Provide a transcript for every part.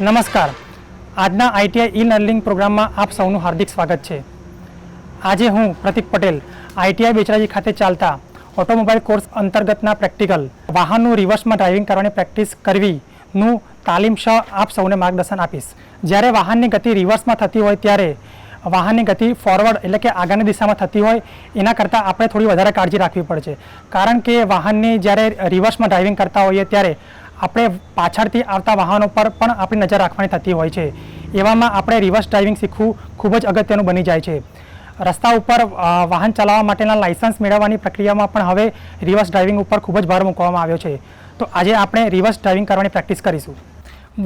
નમસ્કાર. આજના ITI e learning પ્રોગ્રામમાં આપ સૌનું હાર્દિક સ્વાગત છે. આજે હું પ્રતિક પટેલ આઈટીઆઈ બેચરાજી ખાતે ચાલતા ઓટોમોબાઈલ કોર્સ અંતર્ગતના પ્રેક્ટિકલ વાહનનું રિવર્સમાં ડ્રાઇવિંગ કરવાની પ્રેક્ટિસ કરવીનું તાલીમ સહ આપ સૌને માર્ગદર્શન આપીશ. જ્યારે વાહનની ગતિ રિવર્સમાં થતી હોય ત્યારે વાહનની ગતિ ફોરવર્ડ એટલે કે આગળની દિશામાં થતી હોય, એના કરતાં આપણે થોડી વધારે કાળજી રાખવી પડશે. કારણ કે વાહનની જ્યારે રિવર્સમાં ડ્રાઇવિંગ કરતા હોઈએ ત્યારે આપણે પાછળથી આવતા વાહનો પર પણ આપણી નજર રાખવાની થતી હોય છે. એવામાં આપણે રિવર્સ ડ્રાઇવિંગ શીખવું ખૂબ જ અગત્યનું બની જાય છે. રસ્તા ઉપર વાહન ચલાવવા માટેના લાયસન્સ મેળવવાની પ્રક્રિયામાં પણ હવે રિવર્સ ડ્રાઇવિંગ ઉપર ખૂબ જ ભાર મૂકવામાં આવ્યો છે. તો આજે આપણે રિવર્સ ડ્રાઇવિંગ કરવાની પ્રેક્ટિસ કરીશું.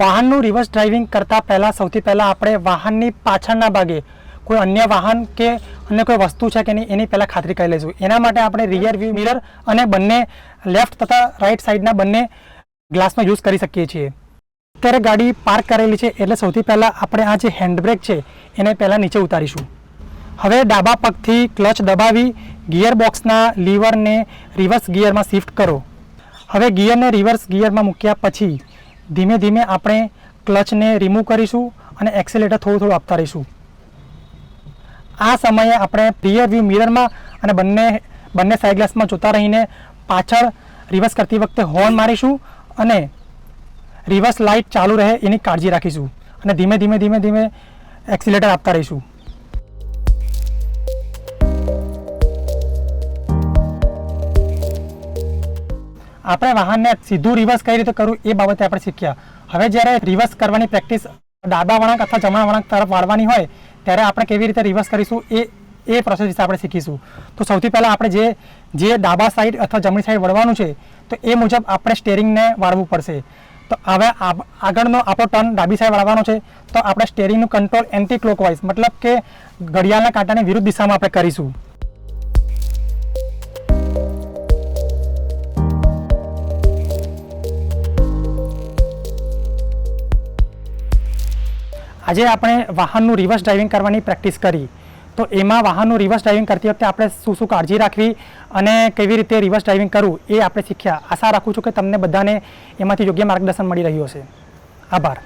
વાહનનું રિવર્સ ડ્રાઇવિંગ કરતાં પહેલાં સૌથી પહેલાં આપણે વાહનની પાછળના ભાગે કોઈ અન્ય વાહન કે અન્ય કોઈ વસ્તુ છે કે નહીં એની પહેલાં ખાતરી કરી લઈશું. એના માટે આપણે રિયર વ્યૂ મિરર અને બંને લેફ્ટ તથા રાઈટ સાઈડના બંને ગ્લાસનો યુઝ કરી શકીએ છીએ. અત્યારે ગાડી પાર્ક કરેલી છે એટલે સૌથી પહેલાં આપણે આ જે હેન્ડબ્રેક છે, એને પહેલાં નીચે ઉતારીશું. હવે ડાબા પગથી ક્લચ દબાવી ગિયર બોક્સના લીવરને રિવર્સ ગિયરમાં શિફ્ટ કરો. હવે ગિયરને રિવર્સ ગિયરમાં મૂક્યા પછી ધીમે ધીમે આપણે ક્લચને રિમૂવ કરીશું અને એક્સેલેટર થોડું થોડું આપતા રહીશું આ સમયે આપણે રિયર વ્યૂ મિરરમાં અને બંને બંને સાઈડ ગ્લાસમાં જોતા રહીને પાછળ રિવર્સ કરતી વખતે હોર્ન મારીશું અને રિવર્સ લાઇટ ચાલુ રહે એની કાળજી રાખીશું. અને ધીમે ધીમે ધીમે ધીમે એક્સિલેટર આપતા રહીશું. આપણે વાહનને સીધું રિવર્સ કઈ રીતે કરવું એ બાબતે આપણે શીખ્યા. હવે જ્યારે રિવર્સ કરવાની પ્રેક્ટિસ ડાબા વળાંક અથવા જમણા વળાંક તરફ વાળવાની હોય, ત્યારે આપણે કેવી રીતે રિવર્સ કરીશું એ એ પ્રોસેસ વિશે આપણે શીખીશું. તો સૌથી પહેલાં આપણે જે જે ડાબા સાઈડ અથવા જમણી સાઈડ વળવાનું છે, તો એ મુજબ આપણે સ્ટેરિંગને વાળવું પડશે. તો હવે આગળનો આપણો ટર્ન ડાબી સાઈડ વાળવાનો છે, તો આપણે સ્ટેરિંગનું કંટ્રોલ એન્ટી ક્લોકવાઇઝ મતલબ કે ઘડિયાળના કાંટાની વિરુદ્ધ દિશામાં આપણે કરીશું. આજે આપણે વાહનનું રિવર્સ ડ્રાઇવિંગ કરવાની પ્રેક્ટિસ કરી. તો એમાં વાહનનું રિવર્સ ડ્રાઇવિંગ કરતી વખતે આપણે શું શું કાળજી રાખવી અને કેવી રીતે રિવર્સ ડ્રાઇવિંગ કરવું એ આપણે શીખ્યા. આશા રાખું છું કે તમને બધાને એમાંથી યોગ્ય માર્ગદર્શન મળી રહ્યું હશે. આભાર.